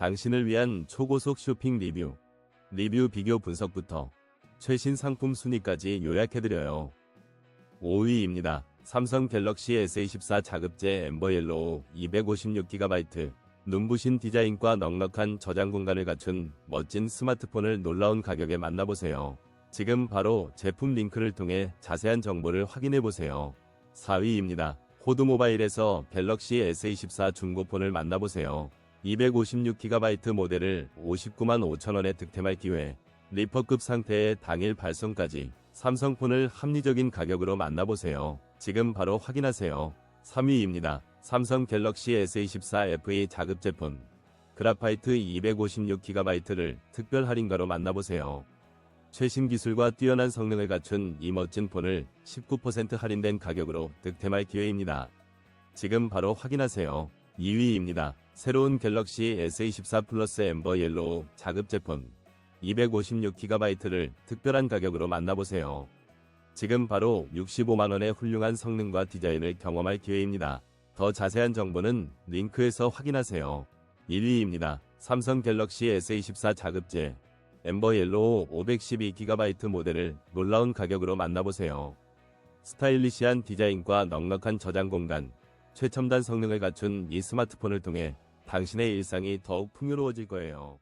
당신을 위한 초고속 쇼핑 리뷰, 리뷰 비교 분석부터 최신 상품 순위까지 요약해드려요. 5위입니다. 삼성 갤럭시 S24 자급제 엠버 옐로우 256GB 눈부신 디자인과 넉넉한 저장 공간을 갖춘 멋진 스마트폰을 놀라운 가격에 만나보세요. 지금 바로 제품 링크를 통해 자세한 정보를 확인해보세요. 4위입니다. 호드 모바일에서 갤럭시 S24 중고폰을 만나보세요. 256GB 모델을 59만 5천원에 득템할 기회. 리퍼급 상태의 당일 발송까지 삼성폰을 합리적인 가격으로 만나보세요. 지금 바로 확인하세요. 3위입니다. 삼성 갤럭시 S24 FE 자급제 폰. 그라파이트 256GB를 특별 할인가로 만나보세요. 최신 기술과 뛰어난 성능을 갖춘 이 멋진 폰을 19% 할인된 가격으로 득템할 기회입니다. 지금 바로 확인하세요. 2위입니다. 새로운 갤럭시 S24 플러스 엠버 옐로우 자급제 폰. 256GB를 특별한 가격으로 만나보세요. 지금 바로 65만원의 훌륭한 성능과 디자인을 경험할 기회입니다. 더 자세한 정보는 링크에서 확인하세요. 1위입니다. 삼성 갤럭시 S24 자급제 엠버 옐로우 512GB 모델을 놀라운 가격으로 만나보세요. 스타일리시한 디자인과 넉넉한 저장 공간, 최첨단 성능을 갖춘 이 스마트폰을 통해 당신의 일상이 더욱 풍요로워질 거예요.